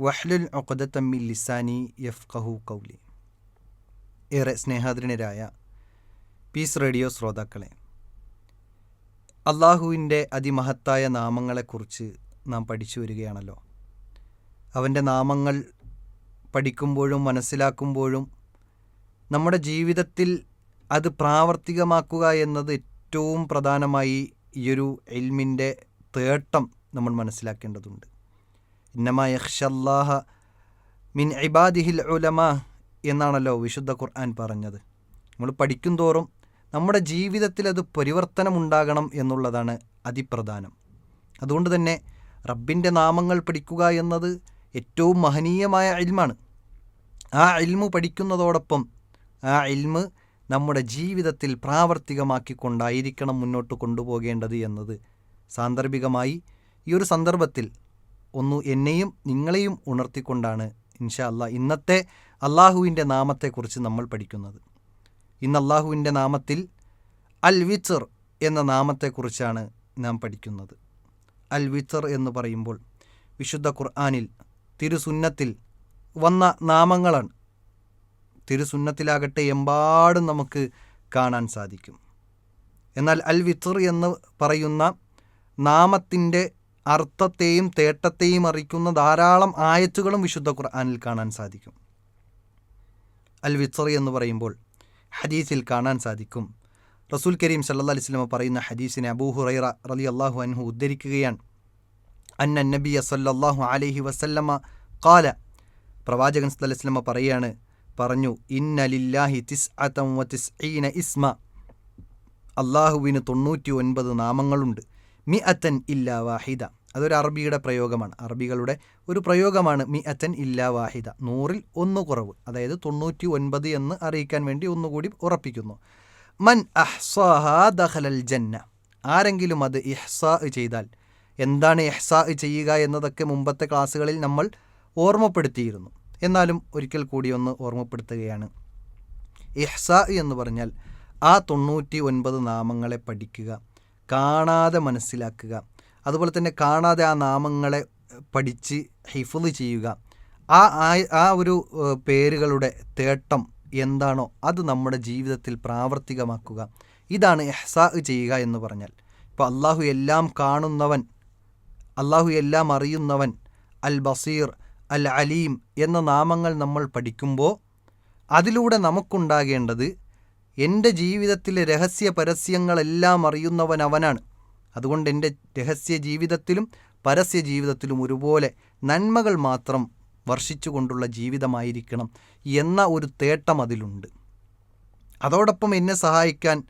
വഹ്ലുൽ ഒക്കദത്തമ്മിൽ ലിസാനി യഫ്കഹു കൗലി ഏറെ സ്നേഹാദരനരായ piece radio ശ്രോതാക്കളെ അള്ളാഹുവിന്റെ അതിമഹത്തായ നാമങ്ങളെക്കുറിച്ച് നാം പഠിച്ചു വരികയാണല്ലോ. അവന്റെ നാമങ്ങൾ പഠിക്കുമ്പോഴും മനസ്സിലാക്കുമ്പോഴും നമ്മുടെ ജീവിതത്തിൽ അത് പ്രാവർത്തികമാക്കുക എന്നത് ഏറ്റവും പ്രധാനമായി ഈയൊരു എൽമിന്റെ തേട്ടം നമ്മൾ മനസ്സിലാക്കേണ്ടതുണ്ട്. ഇന്നമ യഹ്ഷല്ലാഹ മിൻ ഇബാദിഹിൽ ഉലമ എന്നാണല്ലോ വിശുദ്ധ ഖുർആൻ പറഞ്ഞത്. നമ്മൾ പഠിക്കും തോറും നമ്മുടെ ജീവിതത്തിൽ അത് പരിവർത്തനം ഉണ്ടാകണം എന്നുള്ളതാണ് അതിപ്രധാനം. അതുകൊണ്ട് തന്നെ റബ്ബിന്റെ നാമങ്ങൾ പഠിക്കുക എന്നത് ഏറ്റവും മഹനീയമായ ഇൽമാണ്. ആ അൽമു പഠിക്കുന്നതോടൊപ്പം ആ അൽമ് നമ്മുടെ ജീവിതത്തിൽ പ്രാവർത്തികമാക്കിക്കൊണ്ടായിരിക്കണം മുന്നോട്ട് കൊണ്ടുപോകേണ്ടത് എന്നത് സാന്ദർഭികമായി ഈ ഒരു സന്ദർഭത്തിൽ ഒന്ന് എന്നെയും നിങ്ങളെയും ഉണർത്തിക്കൊണ്ടാണ് ഇൻഷാ അല്ലാ ഇന്നത്തെ അള്ളാഹുവിന്റെ നാമത്തെക്കുറിച്ച് നമ്മൾ പഠിക്കുന്നത്. ഇന്ന് അള്ളാഹുവിന്റെ നാമത്തിൽ അൽ വിച്ചർ എന്ന നാമത്തെക്കുറിച്ചാണ് നാം പഠിക്കുന്നത്. അൽ വിച്ചർ എന്ന് പറയുമ്പോൾ വിശുദ്ധ ഖുർആാനിൽ തിരുസുന്നത്തിൽ വന്ന നാമങ്ങളാണ്. തിരുസുന്നത്തിലാകട്ടെ എമ്പാടും നമുക്ക് കാണാൻ സാധിക്കും. എന്നാൽ അൽ വിത്തർ എന്ന് പറയുന്ന നാമത്തിന്റെ അർത്ഥത്തെയും തേട്ടത്തെയും അറിയിക്കുന്ന ധാരാളം ആയത്തുകളും വിശുദ്ധ ഖുർആാനിൽ കാണാൻ സാധിക്കും. അൽ വിത്സറി എന്ന് പറയുമ്പോൾ ഹദീസിൽ കാണാൻ സാധിക്കും. റസൂൽ കരീം സല്ലാ അലിസ്ലമ പറയുന്ന ഹദീസിനെ അബൂ ഹുറൈറ റലി അള്ളാഹു അൻഹു ഉദ്ധരിക്കുകയാണ്. അന്ന നബി സല്ലാഹു അലഹി വസല്ലമ കാല പ്രവാചകൻ സല്ലല്ലാഹു പറയാണ് പറഞ്ഞു ഇന്നലില്ലാഹി തിസ് അതം ഇസ്മ. അള്ളാഹുവിന് തൊണ്ണൂറ്റി ഒൻപത് നാമങ്ങളുണ്ട്. മി അത്തൻ ഇല്ല വാഹിദ. അതൊരു അറബിയുടെ പ്രയോഗമാണ്. അറബികളുടെ ഒരു പ്രയോഗമാണ് മി അത്തൻ ഇല്ലാ വാഹിദ. നൂറിൽ ഒന്ന് കുറവ്. അതായത് തൊണ്ണൂറ്റി ഒൻപത് എന്ന് അറിയിക്കാൻ വേണ്ടി ഒന്നുകൂടി ഉറപ്പിക്കുന്നു. മൻ അഹ്സാഹ ദഹലൽ ജന്ന. ആരെങ്കിലും അത് ഇഹ്സാ ചെയ്താൽ എന്താണ് ഇഹ്സാ ചെയ്യുക എന്നതൊക്കെ മുമ്പത്തെ ക്ലാസ്സുകളിൽ നമ്മൾ ഓർമ്മപ്പെടുത്തിയിരുന്നു. എന്നാലും ഒരിക്കൽ കൂടി ഒന്ന് ഓർമ്മപ്പെടുത്തുകയാണ്. ഇഹ്സാ എന്ന് പറഞ്ഞാൽ ആ തൊണ്ണൂറ്റി ഒൻപത് നാമങ്ങളെ പഠിക്കുക കാണാതെ മനസ്സിലാക്കുക അതുപോലെ തന്നെ കാണാതെ ആ നാമങ്ങളെ പഠിച്ച് ഹിഫുദ് ചെയ്യുക. ആ ആ ഒരു പേരുകളുടെ തേട്ടം എന്താണോ അത് നമ്മുടെ ജീവിതത്തിൽ പ്രാവർത്തികമാക്കുക. ഇതാണ് എഹ്സാ ചെയ്യുക എന്ന് പറഞ്ഞാൽ. ഇപ്പോൾ അള്ളാഹു എല്ലാം കാണുന്നവൻ അള്ളാഹു എല്ലാം അറിയുന്നവൻ അൽ ബസീർ അൽ അലീം എന്ന നാമങ്ങൾ നമ്മൾ പഠിക്കുമ്പോൾ അതിലൂടെ നമുക്കുണ്ടാകേണ്ടത് എന്റെ ജീവിതത്തിലെ രഹസ്യ പരസ്യങ്ങളെല്ലാം അറിയുന്നവൻ അവനാണ് അതുകൊണ്ട് എന്റെ രഹസ്യ ജീവിതത്തിലും പരസ്യ ജീവിതത്തിലും ഒരുപോലെ നന്മകൾ മാത്രം വർഷിച്ചുകൊണ്ടുള്ള ജീവിതമായിരിക്കണം എന്ന ഒരു തേട്ടം അതിലുണ്ട്. അതോടൊപ്പം എന്നെ സഹായിക്കാൻ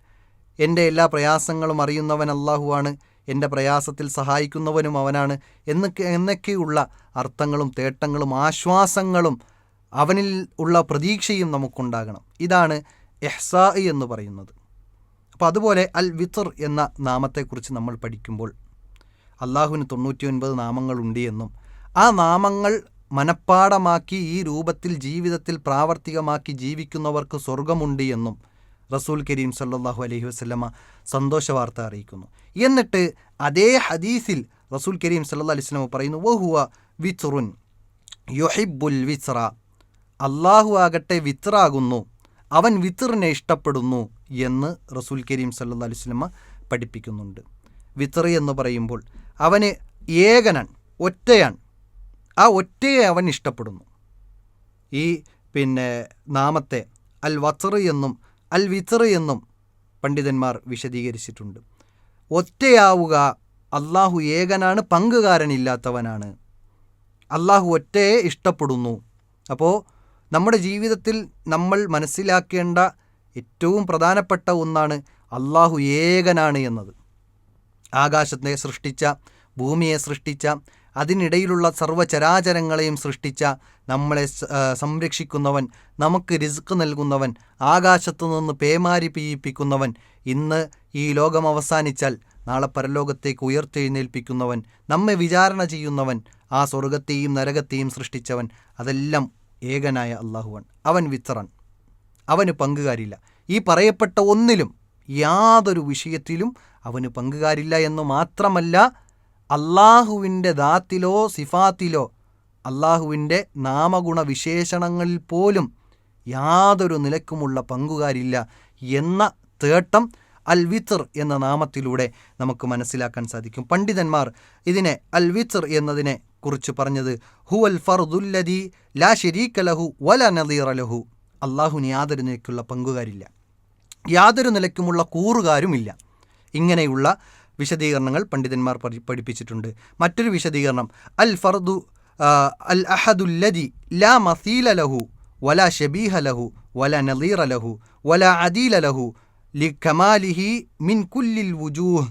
എന്റെ എല്ലാ പ്രയാസങ്ങളും അറിയുന്നവൻ അള്ളാഹുവാണ് എന്റെ പ്രയാസത്തിൽ സഹായിക്കുന്നവനും അവനാണ് എന്നൊക്കെ എന്നൊക്കെയുള്ള അർത്ഥങ്ങളും തേട്ടങ്ങളും ആശ്വാസങ്ങളും അവനിൽ ഉള്ള പ്രതീക്ഷയും നമുക്കുണ്ടാകണം. ഇതാണ് എഹ്സാ എന്ന് പറയുന്നത്. അപ്പോൾ അതുപോലെ അൽ വിത്തർ എന്ന നാമത്തെക്കുറിച്ച് നമ്മൾ പഠിക്കുമ്പോൾ അള്ളാഹുവിന് തൊണ്ണൂറ്റി ഒൻപത് നാമങ്ങളുണ്ട് എന്നും ആ നാമങ്ങൾ മനഃപ്പാടമാക്കി ഈ രൂപത്തിൽ ജീവിതത്തിൽ പ്രാവർത്തികമാക്കി ജീവിക്കുന്നവർക്ക് സ്വർഗമുണ്ട് എന്നും റസൂൽ കരീം സല്ലാഹു അലഹി വസ്ലമ സന്തോഷ വാർത്ത അറിയിക്കുന്നു. എന്നിട്ട് അതേ ഹദീസിൽ റസൂൽ കരീം സല്ലാ അലൈഹി സ്വലമ പറയുന്നു വഹുവ വിത്റുൻ യൊഹിബുൽ വിത്ര അള്ളാഹു ആകട്ടെ വിത്രാകുന്നു അവൻ വിത്തറിനെ ഇഷ്ടപ്പെടുന്നു. എന്ന് റസൂൽ കരീം സല്ലാ അലൈഹി സ്വലമ പഠിപ്പിക്കുന്നുണ്ട്. വിത്തറി എന്ന് പറയുമ്പോൾ അവന് ഏകനാൻ ഒറ്റയാണ് ആ ഒറ്റയെ അവൻ ഇഷ്ടപ്പെടുന്നു. ഈ പിന്നെ നാമത്തെ അൽ വത്തറ് എന്നും അൽ വിത്തറ് എന്നും പണ്ഡിതന്മാർ വിശദീകരിച്ചിട്ടുണ്ട്. ഒറ്റയാവുക അള്ളാഹു ഏകനാണ് പങ്കുകാരനില്ലാത്തവനാണ്. അള്ളാഹു ഒറ്റയെ ഇഷ്ടപ്പെടുന്നു. അപ്പോൾ നമ്മുടെ ജീവിതത്തിൽ നമ്മൾ മനസ്സിലാക്കേണ്ട ഏറ്റവും പ്രധാനപ്പെട്ട ഒന്നാണ് അള്ളാഹു ഏകനാണ് എന്നത്. ആകാശത്തെ സൃഷ്ടിച്ച ഭൂമിയെ സൃഷ്ടിച്ച അതിനിടയിലുള്ള സർവചരാചരങ്ങളെയും സൃഷ്ടിച്ച നമ്മളെ സംരക്ഷിക്കുന്നവൻ നമുക്ക് റിസ്ക് നൽകുന്നവൻ ആകാശത്തു നിന്ന് പേമാരി പീയിപ്പിക്കുന്നവൻ ഇന്ന് ഈ ലോകം അവസാനിച്ചാൽ നാളെ പരലോകത്തേക്ക് ഉയർത്തെഴുന്നേൽപ്പിക്കുന്നവൻ നമ്മെ വിചാരണ ചെയ്യുന്നവൻ ആ സ്വർഗത്തെയും നരകത്തെയും സൃഷ്ടിച്ചവൻ അതെല്ലാം ഏകനായ അള്ളാഹുവൻ അവൻ വിത്തറൻ. അവന് പങ്കുകാരില്ല. ഈ പറയപ്പെട്ട ഒന്നിലും യാതൊരു വിഷയത്തിലും അവന് പങ്കുകാരില്ല എന്ന് മാത്രമല്ല അള്ളാഹുവിന്റെ ദാത്തിലോ സിഫാത്തിലോ അള്ളാഹുവിന്റെ നാമഗുണ വിശേഷണങ്ങളിൽ പോലും യാതൊരു നിലക്കുമുള്ള പങ്കുകാരില്ല എന്ന തേട്ടം അൽ വിത്തർ എന്ന നാമത്തിലൂടെ നമുക്ക് മനസ്സിലാക്കാൻ സാധിക്കും. പണ്ഡിതന്മാർ ഇതിനെ അൽ വിത്തർ എന്നതിനെ കുറിച്ച് പറഞ്ഞത് ഹു അൽ ഫർദുല്ലദി ലാ ഷെരീക്കലഹു ലഹു വല നദീറ ലഹു അള്ളാഹുവിന് യാതൊരു നിലയ്ക്കുള്ള പങ്കുകാരില്ല. യാതൊരു നിലയ്ക്കുമുള്ള കൂറുകാരുമില്ല. ഇങ്ങനെയുള്ള വിശദീകരണങ്ങൾ പണ്ഡിതന്മാർ പഠി- പഠിപ്പിച്ചിട്ടുണ്ട്. മറ്റൊരു വിശദീകരണം അൽ ഫർദു അൽ അഹദുല്ലദി ലാ മസീല ലഹു വല ഷബീഹ ലഹു വല നദീറ ലഹു വല അദീല ലഹു ലി കമാലിഹി മിൻ കുല്ലിൽ വുജൂഹ്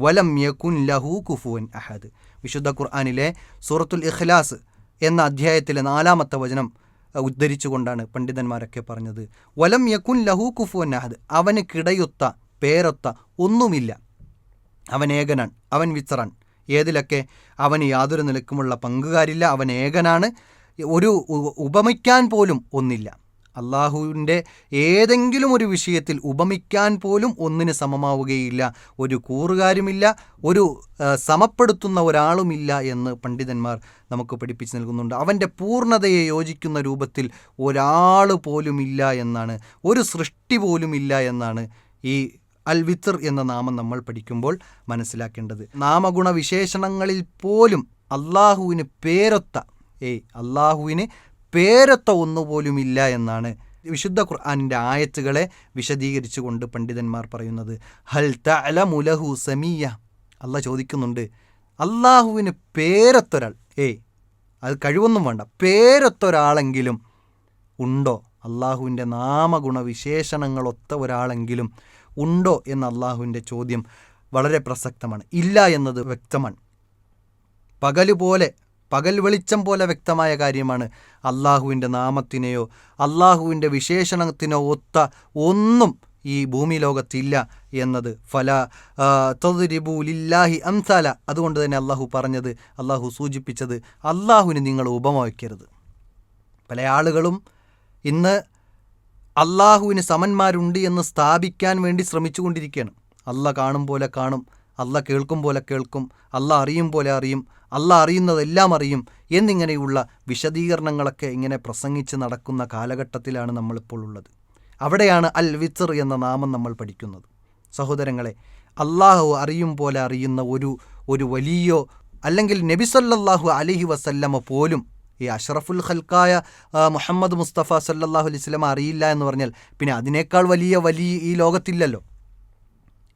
വലം യകുൻ ലഹു കുഫുൻ അഹദ്. വിശുദ്ധ ഖുർആാനിലെ സൂറത്തുൽ ഇഖ്ലാസ് എന്ന അധ്യായത്തിലെ നാലാമത്തെ വചനം ഉദ്ധരിച്ചുകൊണ്ടാണ് പണ്ഡിതന്മാരൊക്കെ പറഞ്ഞത്. വലം യകുൻ ലഹു കുഫു അഹദ്. അവന് കിടയൊത്ത പേരൊത്ത ഒന്നുമില്ല. അവൻ ഏകനാണ് അവൻ വിത്തറാൻ ഏതിലൊക്കെ അവന് യാതൊരു നിലക്കുമുള്ള പങ്കുകാരില്ല അവൻ ഏകനാണ്. ഒരു ഉപമിക്കാൻ പോലും ഒന്നില്ല. അള്ളാഹുവിന്റെ ഏതെങ്കിലും ഒരു വിഷയത്തിൽ ഉപമിക്കാൻ പോലും ഒന്നിന് സമമാവുകയില്ല. ഒരു കൂറുകാരുമില്ല ഒരു സമപ്പെടുത്തുന്ന ഒരാളുമില്ല എന്ന് പണ്ഡിതന്മാർ നമുക്ക് പഠിപ്പിച്ച് നൽകുന്നുണ്ട്. അവന്റെ പൂർണതയെ യോജിക്കുന്ന രൂപത്തിൽ ഒരാൾ പോലുമില്ല എന്നാണ് ഒരു സൃഷ്ടി പോലുമില്ല എന്നാണ് ഈ അൽ വിത്തർ എന്ന നാമം നമ്മൾ പഠിക്കുമ്പോൾ മനസ്സിലാക്കേണ്ടത്. നാമഗുണ വിശേഷണങ്ങളിൽ പോലും അള്ളാഹുവിന് പേരൊത്ത ഏയ് അള്ളാഹുവിന് പേരൊത്ത ഒന്നുപോലുമില്ല എന്നാണ് വിശുദ്ധ ഖുർആാനിന്റെ ആയത്തുകളെ വിശദീകരിച്ചു കൊണ്ട് പണ്ഡിതന്മാർ പറയുന്നത്. ഹൽ തലമുലഹു സമീയ. അല്ല ചോദിക്കുന്നുണ്ട് അള്ളാഹുവിന് പേരൊത്തൊരാൾ ഏ അത് കഴിവൊന്നും വേണ്ട പേരൊത്തൊരാളെങ്കിലും ഉണ്ടോ? അള്ളാഹുവിന്റെ നാമഗുണവിശേഷണങ്ങളൊത്ത ഒരാളെങ്കിലും ഉണ്ടോ? എന്ന അള്ളാഹുവിന്റെ ചോദ്യം വളരെ പ്രസക്തമാണ്. ഇല്ല എന്നത് വ്യക്തമാണ്. പകൽ പോലെ പകൽ വെളിച്ചം പോലെ വ്യക്തമായ കാര്യമാണ്. അള്ളാഹുവിന്റെ നാമത്തിനെയോ അള്ളാഹുവിന്റെ വിശേഷണത്തിനോ ഒത്ത ഒന്നും ഈ ഭൂമി ലോകത്തില്ല എന്നത്. ഫല തൊതിരിബു ലില്ലാഹി അംസാല. അതുകൊണ്ട് തന്നെ അള്ളാഹു പറഞ്ഞത് അള്ളാഹു സൂചിപ്പിച്ചത് അള്ളാഹുവിന് നിങ്ങൾ ഉപമ വയ്ക്കരുത് പല ആളുകളും ഇന്ന് അള്ളാഹുവിന് സമന്മാരുണ്ട് എന്ന് സ്ഥാപിക്കാൻ വേണ്ടി ശ്രമിച്ചുകൊണ്ടിരിക്കുകയാണ്. അല്ല കാണും പോലെ കാണും അല്ല കേൾക്കും പോലെ കേൾക്കും അല്ല അറിയും പോലെ അറിയും അല്ല അറിയുന്നതെല്ലാം അറിയും എന്നിങ്ങനെയുള്ള വിശദീകരണങ്ങളൊക്കെ ഇങ്ങനെ പ്രസംഗിച്ച് നടക്കുന്ന കാലഘട്ടത്തിലാണ് നമ്മളിപ്പോൾ ഉള്ളത്. അവിടെയാണ് അൽ വിത്തർ എന്ന നാമം നമ്മൾ പഠിക്കുന്നത്. സഹോദരങ്ങളെ അള്ളാഹു അറിയും പോലെ അറിയുന്ന ഒരു ഒരു വലിയോ അല്ലെങ്കിൽ നബിസല്ലാഹു അലഹി വസല്ലമ പോലും ഈ അഷ്റഫുൽ ഖൽക്കായ മുഹമ്മദ് മുസ്തഫ സല്ലാഹു അലൈഹി സ്വലം അറിയില്ല എന്ന് പറഞ്ഞാൽ പിന്നെ അതിനേക്കാൾ വലിയ വലിയ ഈ ലോകത്തില്ലല്ലോ.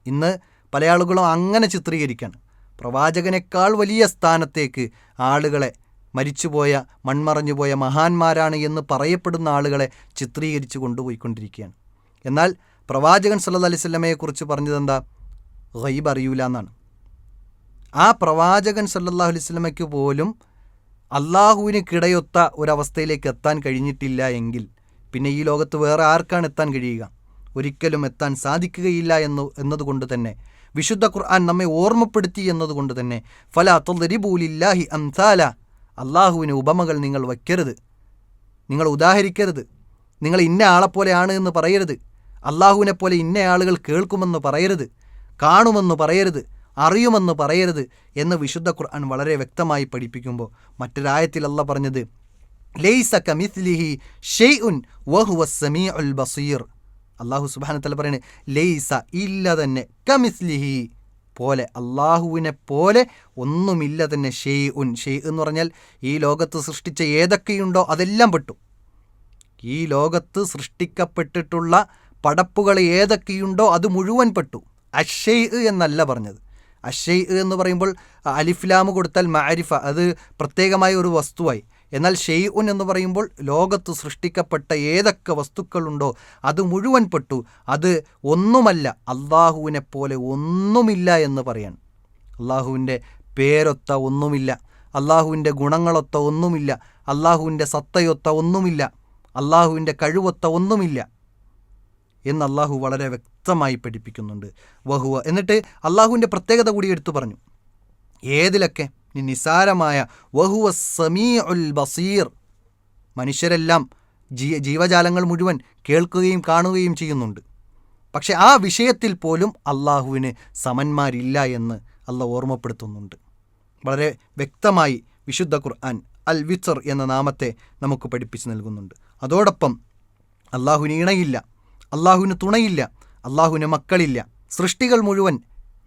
ഇന്ന് പല ആളുകളും അങ്ങനെ ചിത്രീകരിക്കാണ്. പ്രവാചകനേക്കാൾ വലിയ സ്ഥാനത്തേക്ക് ആളുകളെ മരിച്ചുപോയ മൺമറഞ്ഞുപോയ മഹാന്മാരാണ് എന്ന് പറയപ്പെടുന്ന ആളുകളെ ചിത്രീകരിച്ച് കൊണ്ടുപോയിക്കൊണ്ടിരിക്കുകയാണ്. എന്നാൽ പ്രവാചകൻ സല്ല അലൈഹി സ്വലമയെക്കുറിച്ച് പറഞ്ഞതെന്താ? ഗൈബ് അറിയൂല എന്നാണ്. ആ പ്രവാചകൻ സല്ലാഹു അലൈഹി സ്വലമയ്ക്ക് പോലും അള്ളാഹുവിന് കിടയൊത്ത ഒരവസ്ഥയിലേക്ക് എത്താൻ കഴിഞ്ഞിട്ടില്ല എങ്കിൽ പിന്നെ ഈ ലോകത്ത് വേറെ ആർക്കാണ് എത്താൻ കഴിയുക? ഒരിക്കലും എത്താൻ സാധിക്കുകയില്ല എന്ന് എന്നതുകൊണ്ട് തന്നെ വിശുദ്ധ ഖുർആൻ നമ്മെ ഓർമ്മപ്പെടുത്തി എന്നതുകൊണ്ട് തന്നെ ഫല തൊല്ലരിബൂലില്ലാഹി അംസാല. അള്ളാഹുവിന് ഉപമകൾ നിങ്ങൾ വയ്ക്കരുത്. നിങ്ങൾ ഉദാഹരിക്കരുത്. നിങ്ങൾ ഇന്ന ആളെപ്പോലെയാണ് എന്ന് പറയരുത്. അള്ളാഹുവിനെ പോലെ ഇന്ന ആളുകൾ കേൾക്കുമെന്ന് പറയരുത്. കാണുമെന്ന് പറയരുത്. അറിയുമെന്ന് പറയരുത് എന്ന് വിശുദ്ധ ഖുർആൻ വളരെ വ്യക്തമായി പഠിപ്പിക്കുമ്പോൾ മറ്റൊരായത്തിൽ അല്ല പറഞ്ഞത് ലൈസ കമിസ്ലിഹി ഷെയ്ഉൻ വഹുവ സമീഉൽ ബസീർ. അള്ളാഹു സുബാനത്തല പറയുന്നത് ലെയ്സ ഇല്ല തന്നെ കമിസ്ലിഹി. പോലെ അള്ളാഹുവിനെ പോലെ ഒന്നുമില്ല തന്നെ ഷെയ് ഉൻ ഷെയ് എന്ന് പറഞ്ഞാൽ ഈ ലോകത്ത് സൃഷ്ടിച്ച ഏതൊക്കെയുണ്ടോ അതെല്ലാം പെട്ടു. ഈ ലോകത്ത് സൃഷ്ടിക്കപ്പെട്ടിട്ടുള്ള പടപ്പുകൾ ഏതൊക്കെയുണ്ടോ അത് മുഴുവൻ പെട്ടു. അഷെയ് എന്നല്ല പറഞ്ഞത്. അഷെയ് എന്ന് പറയുമ്പോൾ അലിഫ്ലാമ് കൊടുത്താൽ മാരിഫ അത് പ്രത്യേകമായ ഒരു വസ്തുവായി. എന്നാൽ ഷെയ് ഉൻ എന്ന് പറയുമ്പോൾ ലോകത്ത് സൃഷ്ടിക്കപ്പെട്ട ഏതൊക്കെ വസ്തുക്കളുണ്ടോ അത് മുഴുവൻ പെട്ടു. അത് ഒന്നുമല്ല അള്ളാഹുവിനെ പോലെ ഒന്നുമില്ല എന്ന് പറയാൻ. അള്ളാഹുവിന്റെ പേരൊത്ത ഒന്നുമില്ല അള്ളാഹുവിന്റെ ഗുണങ്ങളൊത്ത ഒന്നുമില്ല അള്ളാഹുവിന്റെ സത്തയൊത്ത ഒന്നുമില്ല അള്ളാഹുവിന്റെ കഴിവൊത്ത ഒന്നുമില്ല എന്ന് അള്ളാഹു വളരെ വ്യക്തമായി പഠിപ്പിക്കുന്നുണ്ട്. വഹുവ. എന്നിട്ട് അള്ളാഹുവിന്റെ പ്രത്യേകത കൂടി എടുത്തു പറഞ്ഞു. ഏതിലൊക്കെ? ഈ നിസാരമായ വഹുവ സമീ ഉൽ ബസീർ. മനുഷ്യരെല്ലാം ജീ ജീവജാലങ്ങൾ മുഴുവൻ കേൾക്കുകയും കാണുകയും ചെയ്യുന്നുണ്ട്. പക്ഷെ ആ വിഷയത്തിൽ പോലും അള്ളാഹുവിന് സമന്മാരില്ല എന്ന് അല്ല ഓർമ്മപ്പെടുത്തുന്നുണ്ട്. വളരെ വ്യക്തമായി വിശുദ്ധ ഖുർആൻ അൽ വിച്ചർ എന്ന നാമത്തെ നമുക്ക് പഠിപ്പിച്ച് നൽകുന്നുണ്ട്. അതോടൊപ്പം അള്ളാഹുവിന് ഇണയില്ല അള്ളാഹുവിന് തുണയില്ല അള്ളാഹുവിന് മക്കളില്ല. സൃഷ്ടികൾ മുഴുവൻ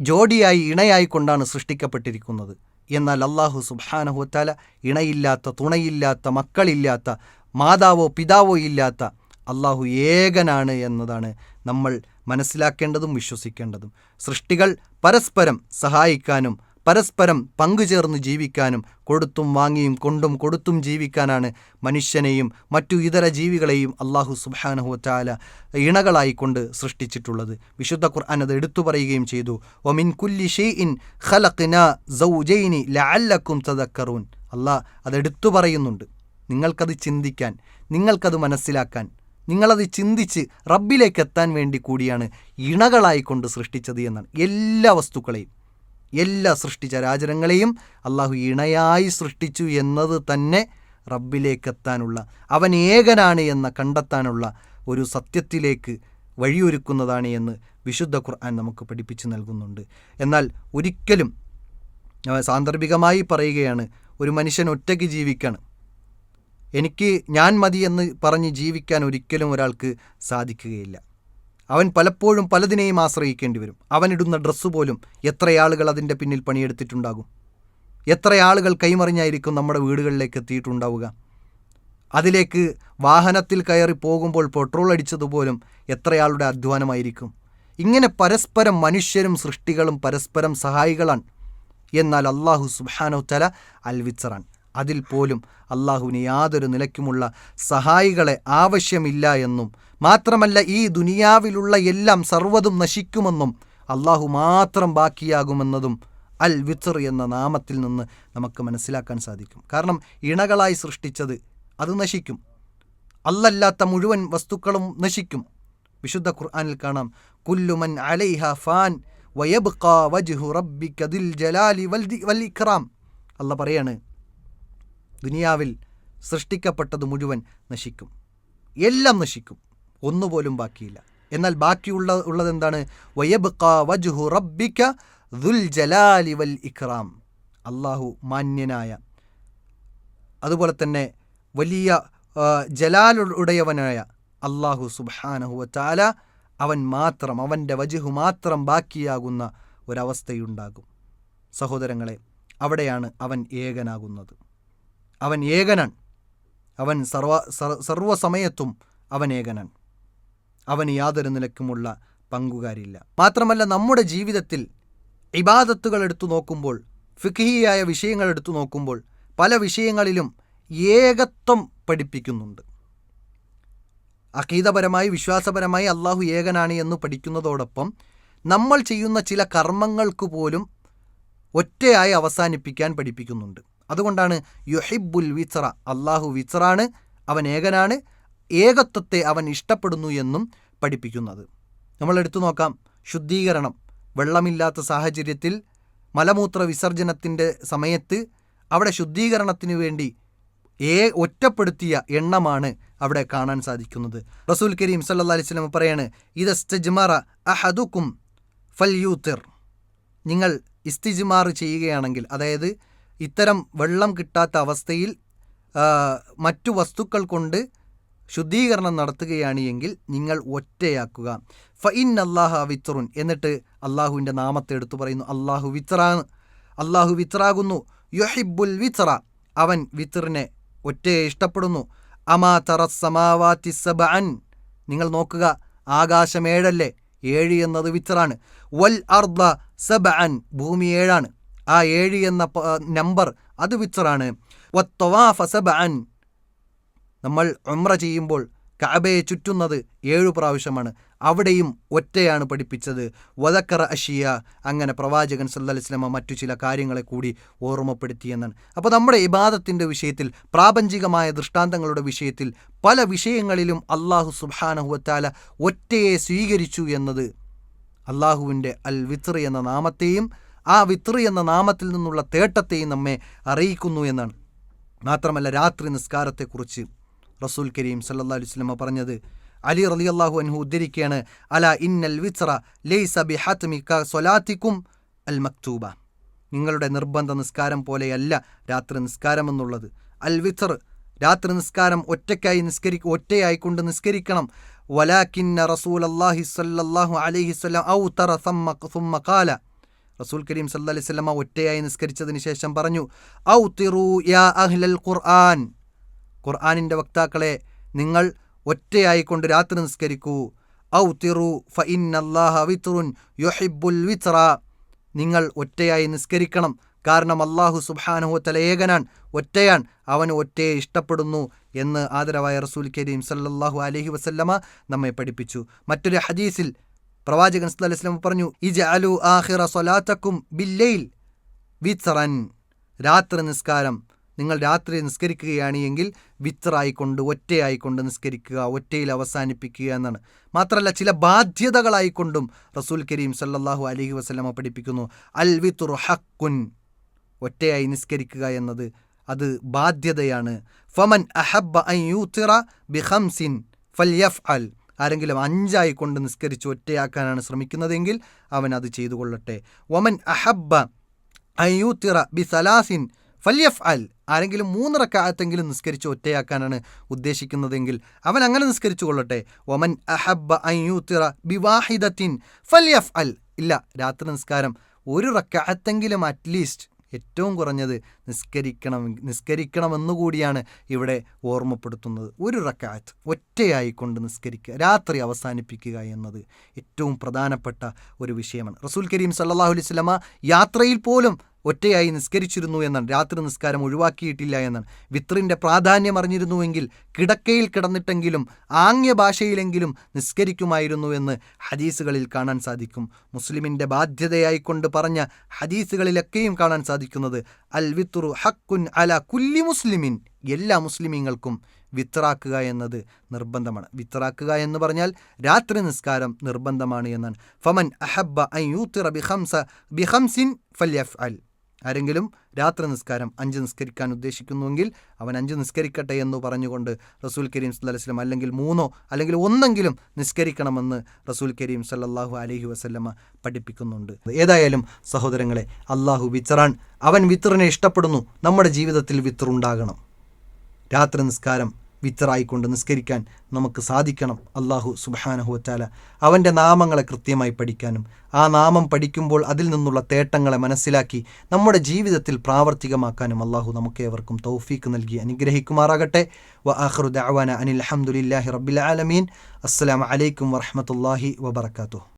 ജോഡിയായി ഇണയായിക്കൊണ്ടാണ് സൃഷ്ടിക്കപ്പെട്ടിരിക്കുന്നത്. എന്നാൽ അള്ളാഹു സുബാനഹുത്താല ഇണയില്ലാത്ത തുണയില്ലാത്ത മക്കളില്ലാത്ത മാതാവോ പിതാവോ ഇല്ലാത്ത അള്ളാഹു ഏകനാണ് എന്നതാണ് നമ്മൾ മനസ്സിലാക്കേണ്ടതും വിശ്വസിക്കേണ്ടതും. സൃഷ്ടികൾ പരസ്പരം സഹായിക്കാനും പരസ്പരം പങ്കുചേർന്ന് ജീവിക്കാനും കൊടുത്തും വാങ്ങിയും കൊണ്ടും കൊടുത്തും ജീവിക്കാനാണ് മനുഷ്യനെയും മറ്റു ഇതര ജീവികളെയും അള്ളാഹു സുബാനഹുറ്റാല ഇണകളായിക്കൊണ്ട് സൃഷ്ടിച്ചിട്ടുള്ളത്. വിശുദ്ധ ഖുർആൻ അത് എടുത്തു പറയുകയും ചെയ്തു. ഒമിൻ കുല്ലി ഷെയ്ഇൻ ഖലഖ്ന സൗജൈനി തദക്കറൂൻ. അള്ളാഹ് അത് എടുത്തു പറയുന്നുണ്ട്. നിങ്ങൾക്കത് ചിന്തിക്കാൻ നിങ്ങൾക്കത് മനസ്സിലാക്കാൻ നിങ്ങളത് ചിന്തിച്ച് റബ്ബിലേക്ക് എത്താൻ വേണ്ടി കൂടിയാണ് ഇണകളായിക്കൊണ്ട് സൃഷ്ടിച്ചത് എന്നാണ് എല്ലാ വസ്തുക്കളെയും. എല്ലാ സൃഷ്ടിചരാചരങ്ങളെയും അള്ളാഹു ഇണയായി സൃഷ്ടിച്ചു എന്നത് തന്നെ റബ്ബിലേക്കെത്താനുള്ള അവൻ ഏകനാണ് എന്ന കണ്ടെത്താനുള്ള ഒരു സത്യത്തിലേക്ക് വഴിയൊരുക്കുന്നതാണ് എന്ന് വിശുദ്ധ ഖുർആൻ നമുക്ക് പഠിപ്പിച്ചു നൽകുന്നുണ്ട്. എന്നാൽ ഒരിക്കലും സാന്ദർഭികമായി പറയുകയാണ് ഒരു മനുഷ്യൻ ഒറ്റയ്ക്ക് ജീവിക്കാണ്. എനിക്ക് ഞാൻ മതി എന്ന് പറഞ്ഞ് ജീവിക്കാൻ ഒരിക്കലും ഒരാൾക്ക് സാധിക്കുകയില്ല. അവൻ പലപ്പോഴും പലതിനെയും ആശ്രയിക്കേണ്ടി വരും അവനിടുന്ന ഡ്രസ്സ് പോലും എത്രയാളുകൾ അതിന്റെ പിന്നിൽ പണിയെടുത്തിട്ടുണ്ടാകും? എത്രയാളുകൾ കൈമറിഞ്ഞായിരിക്കും നമ്മുടെ വീടുകളിലേക്ക് എത്തിയിട്ടുണ്ടാവുക? അതിലേക്ക് വാഹനത്തിൽ കയറി പോകുമ്പോൾ പെട്രോൾ അടിച്ചതുപോലും എത്രയാളുടെ അധ്വാനമായിരിക്കും? ഇങ്ങനെ പരസ്പരം മനുഷ്യരും സൃഷ്ടികളും പരസ്പരം സഹായികളാണ്. എന്നാൽ അള്ളാഹു സുബാനോ തല അൽവിച്ചറാൻ അതിൽ പോലും അള്ളാഹുവിന് യാതൊരു നിലയ്ക്കുമുള്ള സഹായികളെ ആവശ്യമില്ല എന്നും മാത്രമല്ല ഈ ദുനിയാവിലുള്ള എല്ലാം സർവതും നശിക്കുമെന്നും അള്ളാഹു മാത്രം ബാക്കിയാകുമെന്നതും അൽ വിത്തർ എന്ന നാമത്തിൽ നിന്ന് നമുക്ക് മനസ്സിലാക്കാൻ സാധിക്കും. കാരണം ഇണകളായി സൃഷ്ടിച്ചത് അത് നശിക്കും. അല്ലല്ലാത്ത മുഴുവൻ വസ്തുക്കളും നശിക്കും. വിശുദ്ധ ഖുർആാനിൽ കാണാം കുല്ലുമൻ അലൈഹ ഫാൻ വയബ്ഖ വജ്ഹു റബ്ബിക ദിൽ ജലാലി വൽ വൽ ഇക്റാം അല്ല പറയാണ് ദുനിയാവിൽ സൃഷ്ടിക്കപ്പെട്ടത് മുഴുവൻ നശിക്കും. എല്ലാം നശിക്കും. ഒന്നുപോലും ബാക്കിയില്ല. എന്നാൽ ബാക്കിയുള്ള ഉള്ളത് എന്താണ് അള്ളാഹു മാന്യനായ അതുപോലെ തന്നെ വലിയ ജലാലുടയവനായ അള്ളാഹു സുബാനഹുവ ചാല അവൻ മാത്രം അവന്റെ വജുഹു മാത്രം ബാക്കിയാകുന്ന ഒരവസ്ഥയുണ്ടാകും. സഹോദരങ്ങളെ അവിടെയാണ് അവൻ ഏകനാകുന്നത്. അവൻ ഏകനാണ് അവൻ സർവ സർവസമയത്തും അവൻ ഏകനാണ് അവന് യാതൊരു നിലക്കുമുള്ള പങ്കുകാരില്ല മാത്രമല്ല നമ്മുടെ ജീവിതത്തിൽ ഇബാദത്തുകൾ എടുത്തു നോക്കുമ്പോൾ ഫിഖിയായ വിഷയങ്ങൾ എടുത്തു നോക്കുമ്പോൾ പല വിഷയങ്ങളിലും ഏകത്വം പഠിപ്പിക്കുന്നുണ്ട്. അഖീതപരമായി വിശ്വാസപരമായി അള്ളാഹു ഏകനാണ് എന്ന് പഠിക്കുന്നതോടൊപ്പം നമ്മൾ ചെയ്യുന്ന ചില കർമ്മങ്ങൾക്ക് പോലും ഒറ്റയായി അവസാനിപ്പിക്കാൻ പഠിപ്പിക്കുന്നുണ്ട്. അതുകൊണ്ടാണ് യുഹിബുൽ വിത്ര അള്ളാഹു വിത്രാണ് അവൻ ഏകനാണ് ഏകത്വത്തെ അവൻ ഇഷ്ടപ്പെടുന്നു എന്നും പഠിപ്പിക്കുന്നത്. നമ്മൾ എടുത്തു നോക്കാം ശുദ്ധീകരണം വെള്ളമില്ലാത്ത സാഹചര്യത്തിൽ മലമൂത്ര വിസർജനത്തിന്റെ സമയത്ത് അവിടെ ശുദ്ധീകരണത്തിന് വേണ്ടി ഏ ഒറ്റപ്പെടുത്തിയ എണ്ണമാണ് അവിടെ കാണാൻ സാധിക്കുന്നത്. റസൂൽ കരീം സല്ലാ അലൈഹി സ്വലം പറയാണ് ഇതസ്തജ്മറ അഹദുക്കും ഫൽ യൂത്തിർ. നിങ്ങൾ ഇസ്തിജ്മാർ ചെയ്യുകയാണെങ്കിൽ അതായത് ഇത്തരം വെള്ളം കിട്ടാത്ത അവസ്ഥയിൽ മറ്റു വസ്തുക്കൾ കൊണ്ട് ശുദ്ധീകരണം നടത്തുകയാണ് എങ്കിൽ നിങ്ങൾ ഒറ്റയാക്കുക. ഫ ഇൻ അള്ളാഹ വിത്രുൻ എന്നിട്ട് അള്ളാഹുവിന്റെ നാമത്തെ എടുത്തു പറയുന്നു. അള്ളാഹു വിത്രാ അള്ളാഹു വിത്രാകുന്നു. യൊഹിബുൽ വിത്ര. അവൻ വിത്റിനെ ഒറ്റയെ ഇഷ്ടപ്പെടുന്നു. അമാ തറസമാവാത്തി സബഅൻ. നിങ്ങൾ നോക്കുക ആകാശം ഏഴല്ലേ? ഏഴ് എന്നത് വിത്രാണ്. വൽ അർദ സബഅൻ. ഭൂമി ഏഴാണ്. ആ ഏഴ് എന്ന നമ്പർ അത് വിച്ചറാണ്. നമ്മൾ ഉമ്ര ചെയ്യുമ്പോൾ കഅബയെ ചുറ്റുന്നത് ഏഴു പ്രാവശ്യമാണ്. അവിടെയും ഒറ്റയാണ് പഠിപ്പിച്ചത്. വദക്കറ അഷിയ. അങ്ങനെ പ്രവാചകൻ വസല്ലമ മറ്റു ചില കാര്യങ്ങളെ കൂടി ഓർമ്മപ്പെടുത്തിയെന്നാണ്. അപ്പോൾ നമ്മുടെ ഇബാദത്തിന്റെ വിഷയത്തിൽ പ്രാപഞ്ചികമായ ദൃഷ്ടാന്തങ്ങളുടെ വിഷയത്തിൽ പല വിഷയങ്ങളിലും അള്ളാഹു സുബാനഹുവത്താല ഒറ്റയെ സ്വീകരിച്ചു എന്നത് അള്ളാഹുവിന്റെ അൽ വിത്ർ എന്ന നാമത്തെയും ആ വിത്രി എന്ന നാമത്തിൽ നിന്നുള്ള തേട്ടത്തെയും നമ്മെ അറിയിക്കുന്നു എന്നാണ്. മാത്രമല്ല രാത്രി നിസ്കാരത്തെക്കുറിച്ച് റസൂൽ കരീം സല്ലാ അലൈഹി വസല്ലമ പറഞ്ഞത് അലി റലി അള്ളാഹു അൻഹു ഉദ്ധരിക്കുകയാണ് അല ഇന്നൽ വിത്ര ലൈസ ബിഹത്മി ക സ്വലാത്തിക്കും അൽ മക്തൂബ. നിങ്ങളുടെ നിർബന്ധ നിസ്കാരം പോലെയല്ല രാത്രി നിസ്കാരം എന്നുള്ളത്. അൽ വിത്ര രാത്രി നിസ്കാരം ഒറ്റയ്ക്കായി നിസ്കരി ഒറ്റയായിക്കൊണ്ട് നിസ്കരിക്കണം. വലാക്കിന്ന റസൂൽ അള്ളാഹി സല്ലാഹു അലൈഹി സ്വലാം ഔ തറ സമ്മ സുമ്മ കാല റസൂൽ കരീം സല്ലല്ലാഹു അലൈഹി ഒറ്റയായി നിസ്കരിച്ചതിന് ശേഷം പറഞ്ഞു ഔ തിറു യാ അഹ്ലൽ ഖുർആൻ. ഖുർആാനിന്റെ വക്താക്കളെ നിങ്ങൾ ഒറ്റയായി കൊണ്ട് രാത്രി നിസ്കരിക്കൂ. ഔ തിറു ഫ ഇൻ അള്ളാഹ വിത്രുൻ യുഹിബ്ബുൽ വിത്ര നിങ്ങൾ ഒറ്റയായി നിസ്കരിക്കണം. കാരണം അള്ളാഹു സുബാനുഹത്തല ഏകനാൻ ഒറ്റയാൻ അവൻ ഒറ്റയെ ഇഷ്ടപ്പെടുന്നു എന്ന് ആദരവായ റസൂൽ കരീം സല്ലാഹു അലഹി വസല്ലമ നമ്മെ പഠിപ്പിച്ചു. മറ്റൊരു ഹദീസിൽ പ്രവാചകൻ വസല്ലം പറഞ്ഞു ഇജ ആഹിറ സൊലാത്തക്കും ബില്ലയിൽ വിത്രൻ രാത്രി നിസ്കാരം. നിങ്ങൾ രാത്രി നിസ്കരിക്കുകയാണ് എങ്കിൽ വിത്തറായിക്കൊണ്ട് ഒറ്റയായിക്കൊണ്ട് നിസ്കരിക്കുക ഒറ്റയിൽ അവസാനിപ്പിക്കുക എന്നാണ്. മാത്രമല്ല ചില ബാധ്യതകളായിക്കൊണ്ടും റസൂൽ കരീം സല്ലാഹു അലഹി വസ്ലമ പഠിപ്പിക്കുന്നു. അൽ വിത്തുർ ഹക്കുൻ ഒറ്റയായി നിസ്കരിക്കുക എന്നത് അത് ബാധ്യതയാണ്. ഫമൻ അഹബ്ബ ബിഹംസിൻ ഫൽ യഫ് അൽ ആരെങ്കിലും അഞ്ചായി കൊണ്ട് നിസ്കരിച്ച് ഒറ്റയാക്കാനാണ് ശ്രമിക്കുന്നതെങ്കിൽ അവൻ അത് ചെയ്തു കൊള്ളട്ടെ ഒമൻ അഹബ്ബ അയ്യൂത്തിറ യൂത്തിറ ബി സലാസിൻ ഫല്യഫ് അൽ ആരെങ്കിലും മൂന്ന് റക്കായത്തെങ്കിലും നിസ്കരിച്ച് ഒറ്റയാക്കാനാണ് ഉദ്ദേശിക്കുന്നതെങ്കിൽ അവൻ അങ്ങനെ നിസ്കരിച്ചു കൊള്ളട്ടെ ഒമൻ അഹബ്ബ അയ്യൂത്തിറ ബിവാഹിദത്തിൻ ഫല്യഫ് അൽ ഇല്ല രാത്രി നിസ്കാരം ഒരു റക്കായത്തെങ്കിലും അറ്റ്ലീസ്റ്റ് ഏറ്റവും കുറഞ്ഞത് നിസ്കരിക്കണം നിസ്കരിക്കണമെന്നുകൂടിയാണ് ഇവിടെ ഓർമ്മപ്പെടുത്തുന്നത്. ഒരു റക്കാത്ത് ഒറ്റയായിക്കൊണ്ട് നിസ്കരിക്കുക രാത്രി അവസാനിപ്പിക്കുക എന്നത് ഏറ്റവും പ്രധാനപ്പെട്ട ഒരു വിഷയമാണ്. റസൂൽ കരീം സല്ലാഹു അലൈഹി സ്വലമ യാത്രയിൽ പോലും ഒറ്റയായി നിസ്കരിച്ചിരുന്നു എന്നാണ്. രാത്രി നിസ്കാരം ഒഴിവാക്കിയിട്ടില്ല എന്നാണ്. വിത്രിന്റെ പ്രാധാന്യം അറിഞ്ഞിരുന്നുവെങ്കിൽ കിടക്കയിൽ കിടന്നിട്ടെങ്കിലും ആംഗ്യ ഭാഷയിലെങ്കിലും നിസ്കരിക്കുമായിരുന്നു എന്ന് ഹദീസുകളിൽ കാണാൻ സാധിക്കും. മുസ്ലിമിന്റെ ബാധ്യതയായിക്കൊണ്ട് പറഞ്ഞ ഹദീസുകളിലൊക്കെയും കാണാൻ സാധിക്കുന്നത് അൽ വിത്തുറു ഹക്കുൻ അല കുല്ലി മുസ്ലിമിൻ. എല്ലാ മുസ്ലിമീങ്ങൾക്കും വിത്രാക്കുക എന്നത് നിർബന്ധമാണ്. വിത്രാക്കുക എന്ന് പറഞ്ഞാൽ രാത്രി നിസ്കാരം നിർബന്ധമാണ് എന്നാണ്. ഫമൻ അഹബ്ബ അൻ യൂത്തിറ ബിഹംസ ബിഹംസിൻ ഫല്യഫ് അൽ ആരെങ്കിലും രാത്രി നിസ്കാരം അഞ്ച് നിസ്കരിക്കാൻ ഉദ്ദേശിക്കുന്നുവെങ്കിൽ അവൻ അഞ്ച് നിസ്കരിക്കട്ടെ എന്ന് പറഞ്ഞുകൊണ്ട് റസൂൽ കരീം വസല്ലം അല്ലെങ്കിൽ മൂന്നോ അല്ലെങ്കിൽ ഒന്നെങ്കിലും നിസ്കരിക്കണമെന്ന് റസൂൽ കരീം സല്ലാഹു അലഹി വസ്ല്ലമ്മ പഠിപ്പിക്കുന്നുണ്ട്. ഏതായാലും സഹോദരങ്ങളെ അള്ളാഹു വിത്തറാൻ അവൻ വിത്തറിനെ ഇഷ്ടപ്പെടുന്നു. നമ്മുടെ ജീവിതത്തിൽ വിത്തറുണ്ടാകണം. രാത്രി നിസ്കാരം വിത്തറായിക്കൊണ്ട് നിസ്കരിക്കാൻ നമുക്ക് സാധിക്കണം. അള്ളാഹു സുബാനഹുവറ്റാല അവന്റെ നാമങ്ങളെ കൃത്യമായി പഠിക്കാനും ആ നാമം പഠിക്കുമ്പോൾ അതിൽ നിന്നുള്ള തേട്ടങ്ങളെ മനസ്സിലാക്കി നമ്മുടെ ജീവിതത്തിൽ പ്രാവർത്തികമാക്കാനും അള്ളാഹു നമുക്കേവർക്കും തൗഫീക്ക് നൽകി അനുഗ്രഹിക്കുമാറാകട്ടെ. വ ആഹ്റുദ് അവാന അനിൽ അഹമ്മദില്ലാഹി റബ്ബിൽ ആലമീൻ. അസ്സലാമു അലൈക്കും വറഹമത്തല്ലാഹി വബർക്കാത്തു